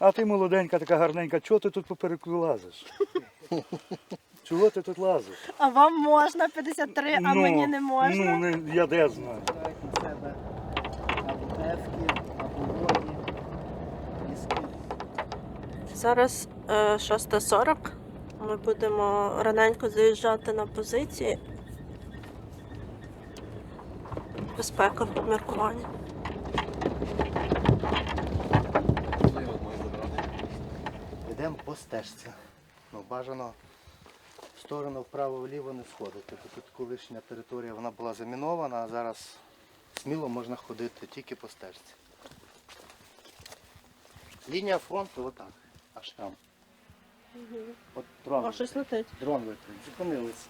А ти молоденька, така гарненька, чого ти тут поперек лазиш? Чого ти тут лазиш? А вам можна 53, а мені не можна. Ну, не, я де знаю. Себе або або воді, піски. Зараз е, 6.40. Ми будемо раненько заїжджати на позиції. Безпека міркування. Йдемо по стежці. Ну, бажано в сторону вправо-вліво не сходити. Бо тут колишня територія вона була замінована, а зараз сміло можна ходити тільки по стежці. Лінія фронту отак. Аж там. От дрон, О, щось летить. дрон летить. Зупинилися.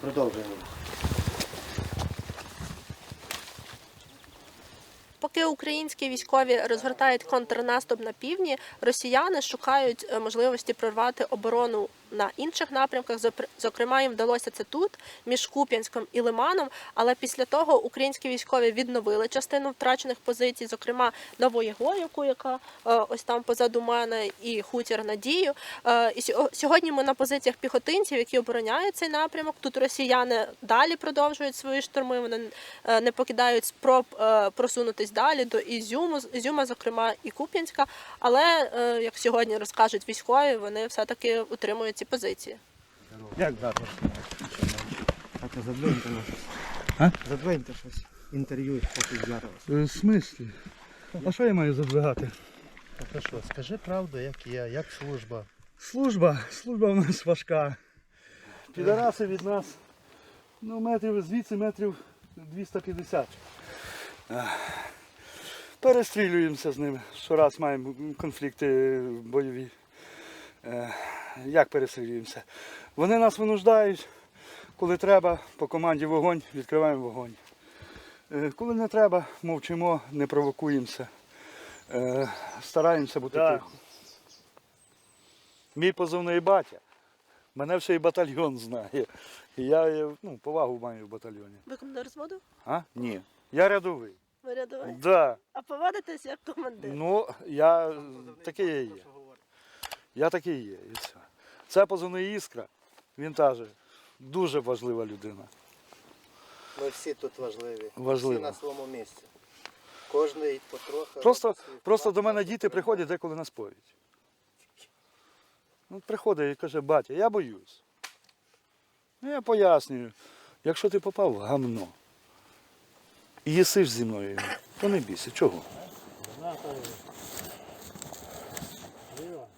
Продовжуємо. Поки українські військові розгортають контрнаступ на півдні, росіяни шукають е, можливості прорвати оборону на інших напрямках. Зокрема, їм вдалося це тут, між Куп'янськом і Лиманом. Але після того українські військові відновили частину втрачених позицій, зокрема Новоєгорівку, яка е, ось там позаду мене, і хутір Надію. Е, І сьо- сьогодні ми на позиціях піхотинців, які обороняють цей напрямок. Тут росіяни далі продовжують свої штурми. Вони е, не покидають спроб просунутись далі до Ізюму, Ізюма, зокрема, і Куп'янська. Але як сьогодні розкажуть військові, вони все-таки утримують ці позиції. Як? Так, задвиньте нас. Задвиньте щось. Інтерв'ю поки зараз. В смислі? А що я маю задвигати? Ну що, скажи правду, як є, як служба. Служба, служба в нас важка. Підараси від нас, ну, метрів звідси метрів 250. Перестрілюємося з ними. Щораз маємо конфлікти бойові. Як перестрілюємося? Вони нас винуждають, коли треба, по команді вогонь, відкриваємо вогонь. Е, Коли не треба, мовчимо, не провокуємося. Е, Стараємося бути Так. тихо. Мій позивний батя. Мене ще й батальйон знає. І я е, ну, повагу маю в батальйоні. Ви командир зводу? А? Ні. Я рядовий. Ви рядовий? Да. А поводитесь як командир? Ну, я такий є. Я такий є. І все. Це позивний іскра. Він теж дуже важлива людина. Ми всі тут важливі. Важливо. Всі на своєму місці. Кожний потроху. Просто, просто до мене діти приходять деколи на сповідь. Ну, приходить і каже, батя, я боюсь. Ну, я пояснюю, якщо ти попав в гамно і їсиш зі мною, то не бійся. Чого?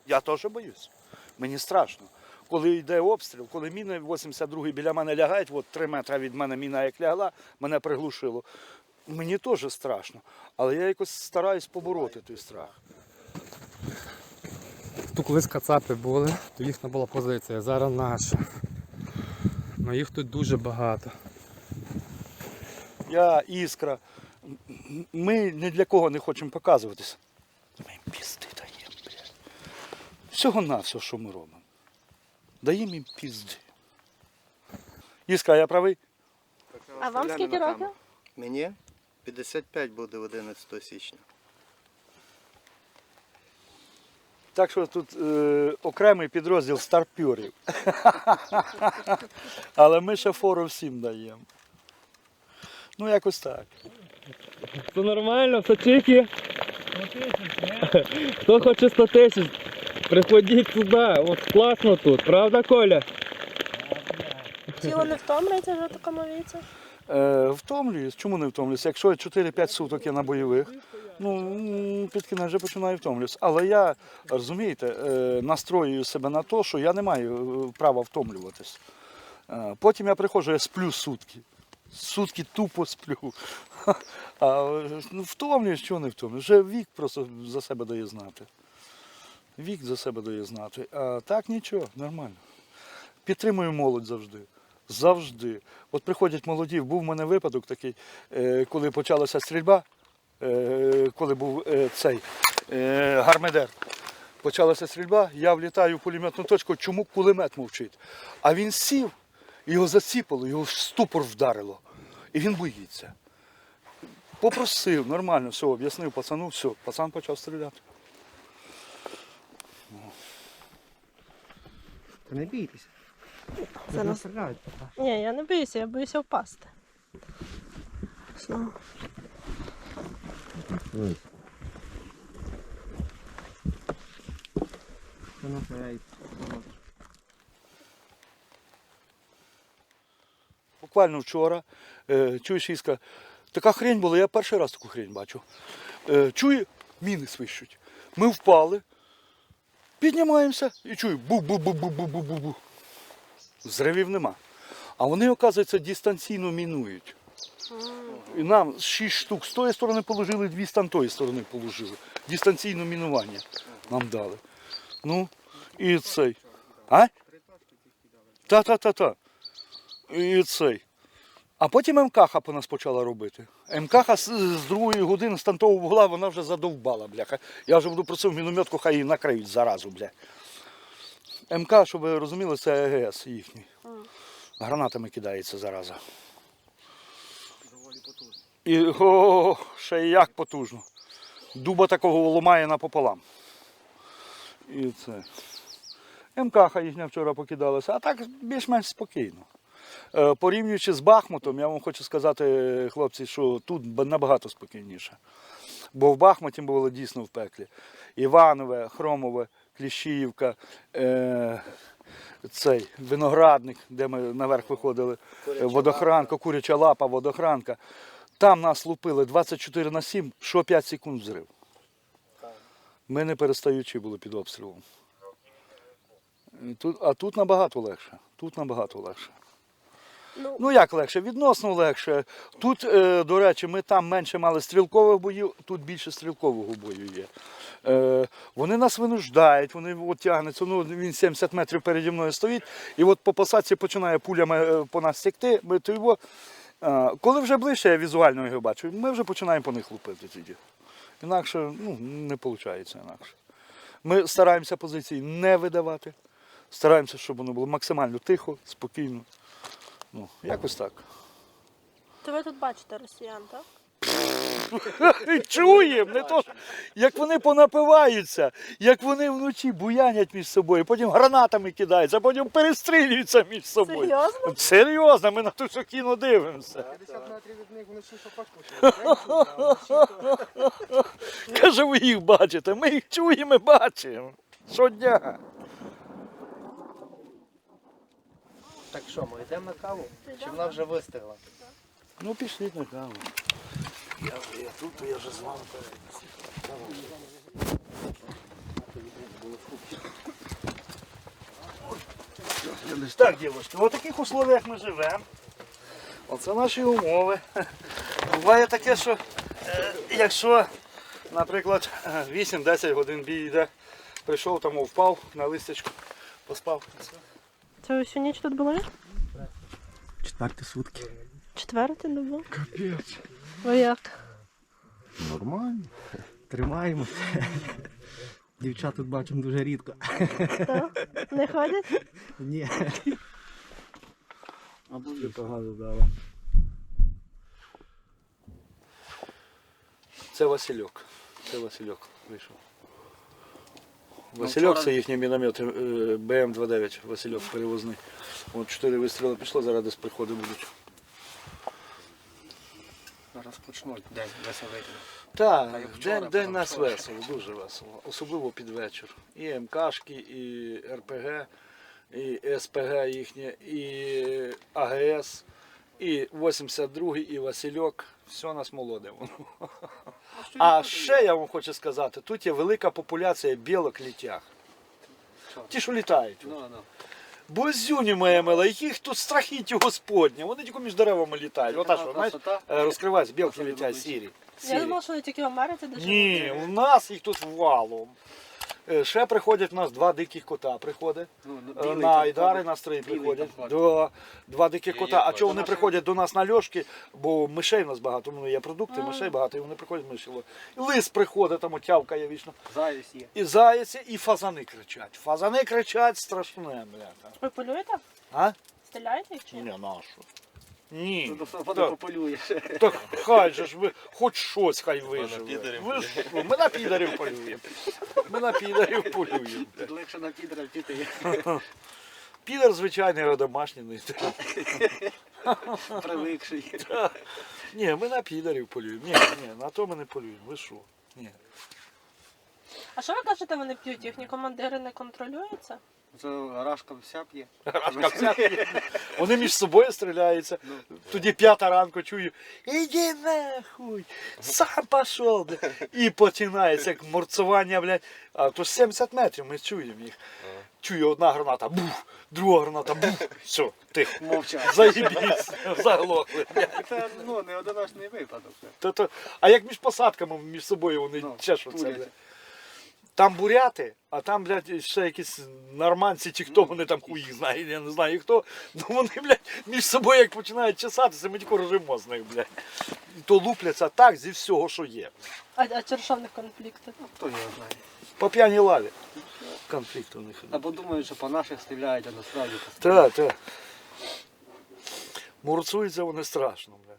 Я теж боюсь. Мені страшно. Коли йде обстріл, коли міни 82-й біля мене лягають, от 3 метри від мене міна як лягла, мене приглушило. Мені теж страшно. Але я якось стараюсь побороти той страх. Тут колись кацапи були, то їхня була позиція, зараз наша. Ну їх тут дуже багато. Я іскра. Ми ні для кого не хочемо показуватися. Ми блядь. Всього на все, що ми робимо. Даємо їм пізди. Іскра, я правий? А вам скільки років? Мені 55 буде 11 січня. Так що тут е, окремий підрозділ старпюрів. Але ми ще фору всім даємо. Ну, якось так. Це нормально, все чики. Хто хоче 100 тисяч, приходіть сюди. От класно тут, правда, Коля? Тіло не втомлюється вже в такому віці? Е, втомлююсь. Чому не втомлююсь? Якщо 4-5 суток я на бойових, ну під кінець вже починаю втомлюватися. Але я, розумієте, е, настроюю себе на те, що я не маю е, права втомлюватись. Е, Потім я приходжу, я сплю сутки. Сутки тупо сплю. А ну, втомлююсь, чого не втомлююсь? Вже вік просто за себе дає знати. Вік за себе дає знати. А так нічого, нормально. Підтримую молодь завжди. Завжди. От приходять молоді, був в мене випадок такий, е, коли почалася стрільба, е, коли був е, цей гармедер. Почалася стрільба, я влітаю в пулеметну точку, чому кулемет мовчить? А він сів, його заціпало, його в ступор вдарило. І він боїться. Попросив, нормально, все, об'яснив пацану, все, пацан почав стріляти. Та не бійтеся. Це нас... Ні, я не боюся, я боюся впасти. Знову. Буквально вчора, е, чуєш, Іска, така хрень була, я перший раз таку хрень бачу. Е, чую, міни свищуть. Ми впали, піднімаємося і чую бу-бу-бу-бу-бу-бу-бу. Зривів нема. А вони, оказується, дистанційно мінують. І нам шість штук з тої сторони положили, дві з тої сторони положили. Дистанційне мінування нам дали. Ну, і цей. А? Та-та-та-та. І цей. А потім МКХ по нас почала робити. МКХ з, з другої години з тантового вугла вона вже задовбала, бляха. Я вже буду просив мінометку, хай її накриють заразу, бля. МК, щоб ви розуміли, це ЕГС їхній. Гранатами кидається зараза. Доволі потужно. І о, ще й як потужно. Дуба такого ламає напополам. І це. МКХ їхня вчора покидалася, а так більш-менш спокійно. Е, Порівнюючи з Бахмутом, я вам хочу сказати, хлопці, що тут набагато спокійніше. Бо в Бахмуті було дійсно в пеклі. Іванове, Хромове, Кліщіївка, е, цей виноградник, де ми наверх виходили, е, водохранка, куряча лапа, водохранка. Там нас лупили 24 на 7, що 5 секунд взрив. Ми не перестаючи були під обстрілом. Тут, а тут набагато легше. Тут набагато легше. Ну, Ну як легше? Відносно легше. Тут, е, до речі, ми там менше мали стрілкових боїв, тут більше стрілкового бою є. Е, вони нас винуждають, вони от тягнуться. Ну, він 70 метрів переді мною стоїть, і от по посадці починає пулями е, по нас текти. Ми то його, е, коли вже ближче, я візуально його бачу, ми вже починаємо по них лупити тоді. Інакше ну, не виходить інакше. Ми стараємося позиції не видавати. Стараємося, щоб воно було максимально тихо, спокійно. Ну, якось так. то ви тут бачите росіян, так? Чуємо, не то, що- як вони понапиваються, як вони вночі буянять між собою, потім гранатами кидаються, а потім перестрілюються між собою. Серйозно? Серйозно, ми на те, що кіно дивимося. 50 метрів від них всі собачку Каже, ви їх бачите, ми їх чуємо і бачимо. Щодня. Так що, ми йдемо на каву? Чи вона вже вистигла? Ну, пішліть на каву. Я вже я тут, я вже з вами. Так, дівчатки, в таких условиях ми живемо. Оце наші умови. Буває таке, що е, якщо, наприклад, е, 8-10 годин бій йде, прийшов там, впав на листячку, поспав. Це всю ніч тут були? Четверті сутки. Четверте добу? Капець. Ви як? Нормально. Тримаємося. Дівчат тут бачимо дуже рідко. Так? Не ходять? Ні. А дуже погано дало. Це Васильок. Це Васильок вийшов. Васильок це їхній міномет е, БМ-29, Васильок перевозний. От чотири вистріли пішло, зараз десь приходи будуть. Зараз почнуть день веселити. Так, як вчора, день, день нас весело, дуже весело. Особливо під вечір. І МКшки, і РПГ, і СПГ їхнє, і АГС, і 82-й, і Васильок. Все нас молоде. воно. А ще я вам хочу сказати, тут є велика популяція білок літях. Ті, що літають. Бозюні моя мила, їх тут страхіття Господня. Вони тільки між деревами літають. Ота що, знаєш, е, розкриваються, білки літають сірі. Я Сірі. думала, що вони тільки в Америці де Ні, у нас їх тут валом. Е, Ще приходять у нас два диких кота приходить. Е, на Айдари на стрій приходять. До, два диких кота. А чого вони приходять до нас на льошки? Бо мишей у нас багато, ну є продукти, мишей багато, і вони приходять миші. І лис приходить, там отявка є вічно. Завість є. І заяці, і фазани кричать. Фазани кричать страшне, бляха. Ви полюєте? А? Стріляєте їх чи ні? Нашу. Ні. Воно Так. пополює. Так хай же ж ви, хоч щось хай виживе. підарів Ви ж, ми на підарів полюємо. Ми на підарів полюємо. Легше на підра втіти. Підар звичайний родомашній. Привикший. Ні, ми на підарів полюємо. Ні, ні, на то ми не полюємо. Ви що? Ні. А що ви кажете, вони п'ють? Їхні командири не контролюються? Це рашка вся п'є. Вони між собою стріляються. Тоді п'ята ранку чую, іди нахуй, сам пішов. І починається як морцування, блядь. А то ж 70 метрів ми чуємо їх. Чую одна граната, бух, друга граната, бух. Все, тихо. Мовчать. Заїбісь, заглохли. Це ну, не одиночний випадок. То, то, а як між посадками між собою вони Ну, чешуться. блядь. Там буряти, а там, блядь, ще якісь норманці чи хто вони там хуй їх знає, я не знаю хто. Ну вони, блядь, між собою як починають чесатися, ми тільки рожимо з них, блядь. І то лупляться так зі всього, що є. А, а через що конфлікти? Хто його знає? По п'яній лаві. Конфлікт у них. Або думають, що по наших стріляють, а насправді Так, так. Мурцуються вони страшно, блядь.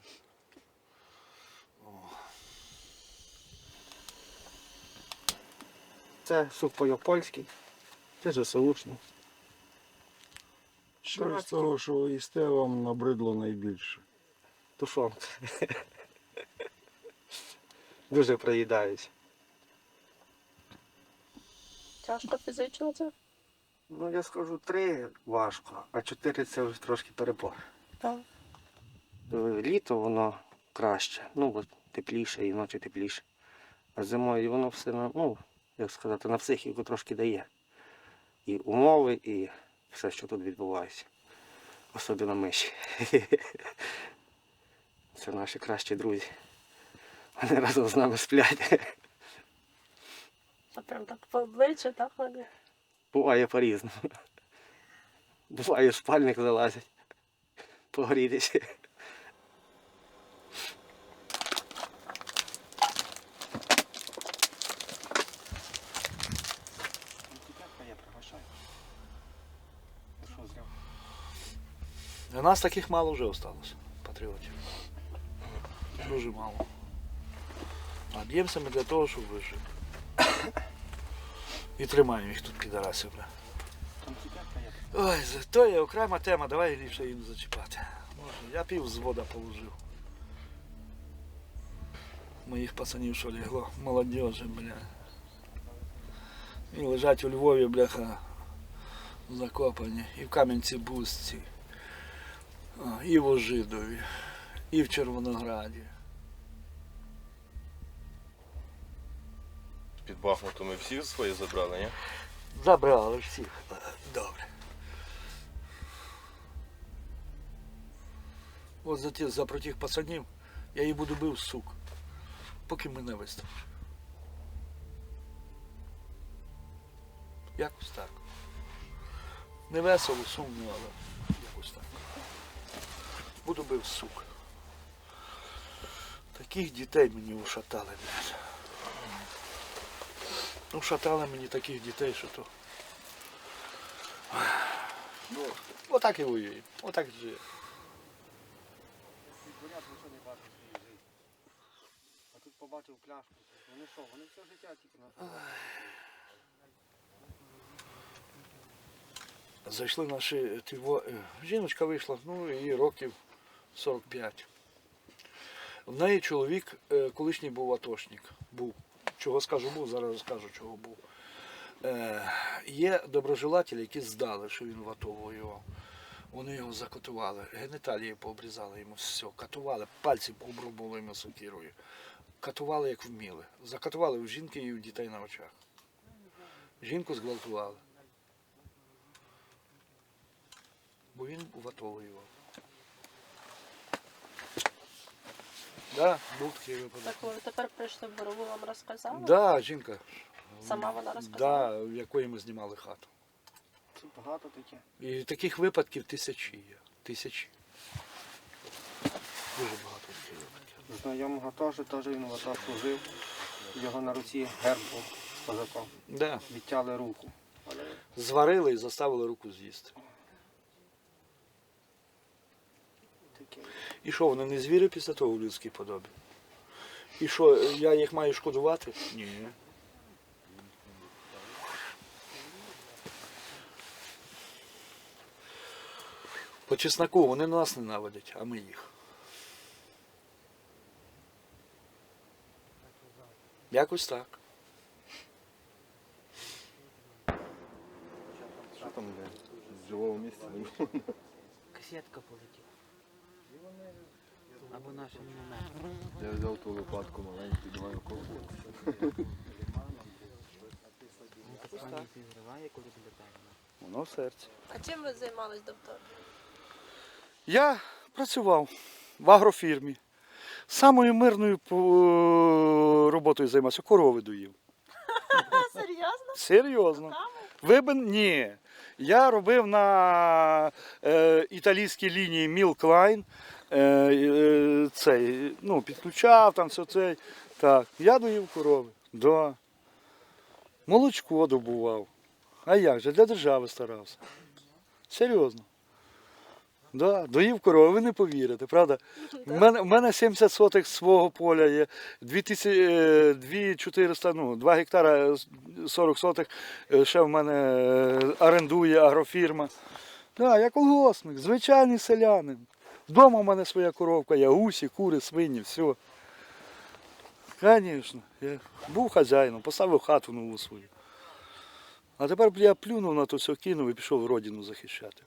Це сухпойопольський, це ЗСУшний. Що з того, що ви їсте, вам набридло найбільше? Тушонка. Дуже проїдаюсь. Тяжко фізично це? Ну я скажу три важко, а чотири це вже трошки перебор. Так. Е, Літо воно краще, ну бо тепліше і ночі тепліше. А зимою воно все ну, як сказати, на психіку трошки дає. І умови, і все, що тут відбувається. Особливо миші. Це наші кращі друзі. Вони разом з нами сплять. А прям так по обличчю, так вони? Буває по-різному. Буває спальник залазять. Погрітися. У нас таких мало вже осталось, патріотів. Дуже мало. А б'ємося ми для того, щоб вижити. І тримаємо їх тут підарасів. Ой, то є окрема тема, давай ліпше не зачіпати. Може, я пів взвода положив. Моїх пацанів, що легло, молодежі, бля. І лежать у Львові, бляха, закопані. І в Кам'янці Бузці. І в Ожидові, і в Червонограді. Під Бахмутом ми всі свої забрали, ні? Забрали всіх. Е, Добре. От за, ті, за тих пацанів я її буду бив, сук, поки мене виставиш. Якось так. Не весело, сумно, але якось так. Буду бив, сук. Таких дітей мені ушатали, блядь. Ну, шатали мені таких дітей, що то. Ну, отак і воюємо. Отак і живе. А тут побачив пляшку. Вони що, вони все життя тільки на Зайшли наші ті во- е, жіночка вийшла, ну їй років 45. В неї чоловік е, колишній був атошник. Був. Чого скажу був, зараз розкажу, чого був. Е, є доброжелателі, які здали, що він в АТО воював. Вони його закотували, геніталії пообрізали йому все, катували, пальці пообрубували йому сокирою. Катували як вміли. Закатували у жінки і у дітей на очах. Жінку зґвалтували. бо він в АТО воював. Да, був такий випадок. Так ви тепер прийшли в Борову, вам розказали? Да, жінка. Сама вона розказала? Да, в якої ми знімали хату. Це багато таке. І таких випадків тисячі є. Тисячі. Дуже багато таких випадків. Знайомого теж, теж він в АТО служив. Його на руці герб був з козаком. Да. Відтяли руку. Зварили і заставили руку з'їсти. І що, вони не звірі після того в людській подобі? І що, я їх маю шкодувати? Ні. По чесноку вони нас ненавидять, а ми їх. Якось так. Що там живого місця не було? Касетка полетіла. Або наша міномет. Я взяв ту лопатку маленьку, давай злітає. Воно в серці. А чим ви займались доктор? Я працював в агрофірмі. Самою мирною роботою займався, корови доїв. Серйозно? Серйозно. Ви б ні. Я робив на е, італійській лінії Line. Е, е, ну, підключав там все це. Так, я доїв корови. Да. Молочко добував. А як же, для держави старався. Серйозно. Да, доїв корови, ви не повірите, правда? У мене, в мене 70 сотих свого поля є, 2000, е, 2400, ну, 2 гектара е, 40 сотих е, ще в мене е, орендує агрофірма. Да, я колгоспник, звичайний селянин. Вдома в мене своя коровка, є гусі, кури, свині, все. Звісно, я був хазяїном, поставив хату нову свою. А тепер я плюнув на то все, кинув і пішов родину захищати.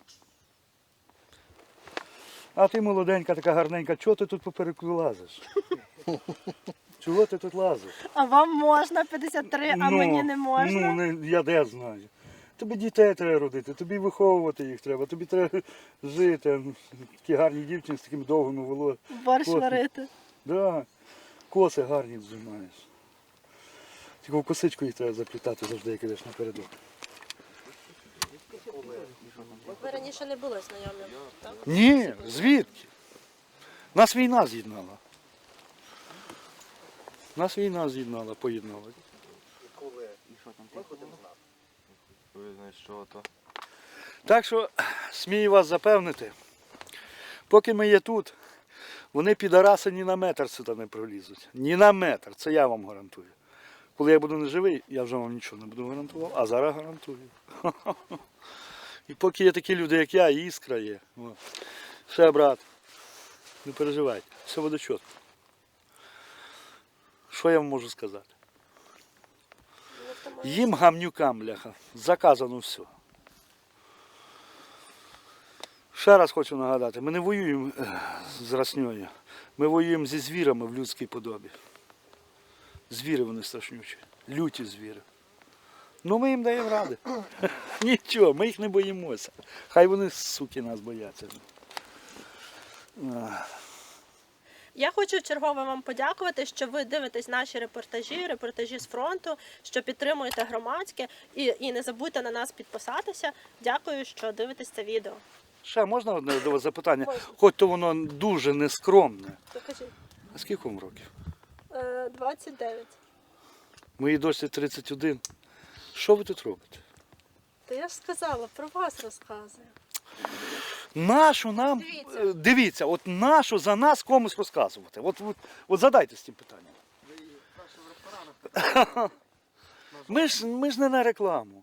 А ти молоденька, така гарненька, чого ти тут попереку лазиш? Чого ти тут лазиш? А вам можна 53, а мені не можна. Ну, не, я де знаю. Тобі дітей треба родити, тобі виховувати їх треба, тобі треба жити. Такі гарні дівчини з такими довгими волоссями. Борщ От. варити. Да. Коси гарні зжимаєш. Тільки в косичку їх треба заплітати завжди, як ідеш напередок. Ви раніше не були знайомі, так? Ні, звідки? Нас війна з'єднала. Нас війна з'єднала, поєднала. Ви знаєш, що то? Так що смію вас запевнити, поки ми є тут, вони підараси ні на метр сюди не пролізуть. Ні на метр, це я вам гарантую. Коли я буду не живий, я вже вам нічого не буду гарантувати, а зараз гарантую. І поки є такі люди, як я, іскра є. О. Все, брат, не переживайте, все буде чітко. Що я вам можу сказати? Їм гамнюкам, бляха, заказано все. Ще раз хочу нагадати, ми не воюємо з расньою. Ми воюємо зі звірами в людській подобі. Звіри вони страшнючі, люті звіри. Ну ми їм даємо ради. Нічого, ми їх не боїмося. Хай вони, суки, нас бояться. Я хочу чергово вам подякувати, що ви дивитесь наші репортажі, репортажі з фронту, що підтримуєте громадське і, і не забудьте на нас підписатися. Дякую, що дивитесь це відео. Ще можна одне до вас запитання? Хоч то воно дуже нескромне. Покажіть. А скільки вам років? Е, 29. Моїй дочці 31. Що ви тут робите? Та я ж сказала, про вас розказую. Нашу нам Дивіться. е, дивіться, от нашу за нас комусь розказувати. От, от, от задайте з цим питанням. Ми ж, ми ж не на рекламу.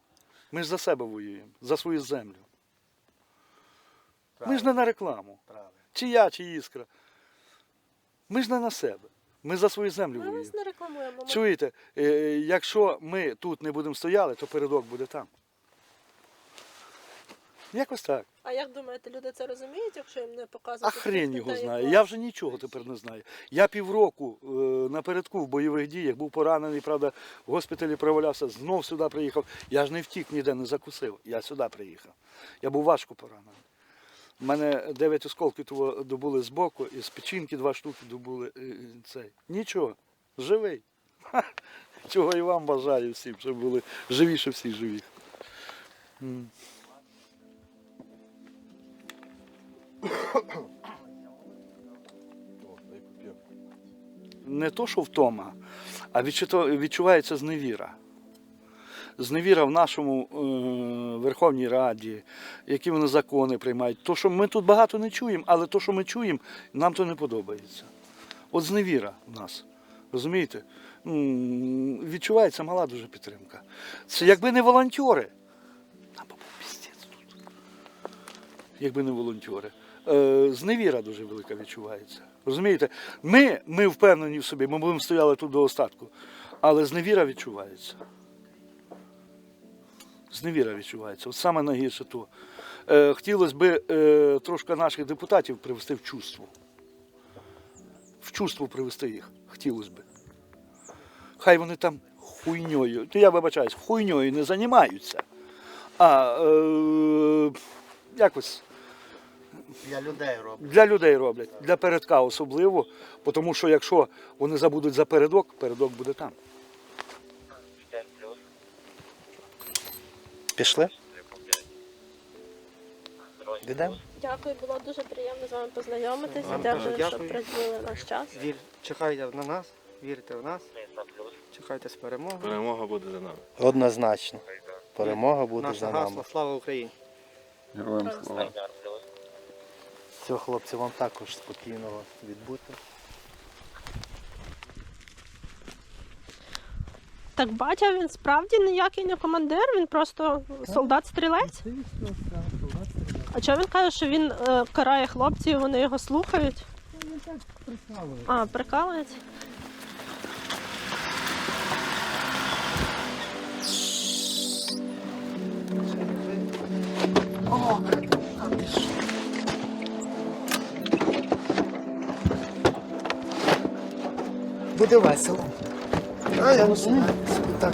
Ми ж за себе воюємо, за свою землю. Ми ж не на рекламу. Чи я, чи іскра. Ми ж не на себе. Ми за свою землю Ми воюємо. вас не рекламуємо. Ми- Чуєте, е, якщо ми тут не будемо стояли, то передок буде там. Якось так. А як думаєте, люди це розуміють, якщо їм не А показувати? хрень його знає. Я вже нічого тепер не знаю. Я півроку е, напередку в бойових діях був поранений, правда, в госпіталі провалявся, знов сюди приїхав. Я ж не втік, ніде не закусив. Я сюди приїхав. Я був важко поранений. У мене 9 осколків добули з боку, і з печінки два штуки добули. Цей. Нічого, живий. Чого і вам бажаю всім, щоб були живі, щоб всі живі. Не то, що втома, а відчувається зневіра. Зневіра в нашому е, Верховній Раді, які вони закони приймають. То, що ми тут багато не чуємо, але то, що ми чуємо, нам то не подобається. От зневіра в нас. Розумієте? Відчувається мала дуже підтримка. Це якби не волонтери. Нам був піздець тут. Якби не волонтери. Е, зневіра дуже велика відчувається. Розумієте? Ми, ми впевнені в собі, ми будемо стояли тут до остатку. Але зневіра відчувається. Зневіра відчувається. От саме найгірше то. Е, хотілося б е, трошки наших депутатів привести в чувство. В чувство привести їх. Хотілося б. Хай вони там хуйньою, то я вибачаюсь, хуйньою не займаються. А е, якось Для людей роблять. для людей роблять, для передка особливо, тому що якщо вони забудуть за передок, передок буде там. Пішли? Йдемо? Дякую, було дуже приємно з вами познайомитися. Вам Дякую, що дякую. приділили наш час. Вір, чекайте на нас, вірте в нас. Чекайте з перемогою. Перемога буде за нами. Однозначно. Перемога буде Наше за гасло нами. слава Україні! Героям слава. Все, хлопці, вам також спокійного відбути. Так батя він справді ніякий не командир, він просто солдат-стрілець. А чого він каже, що він е, карає хлопців, вони його слухають? А, прикалується. Буде весело. А я розумію. Так.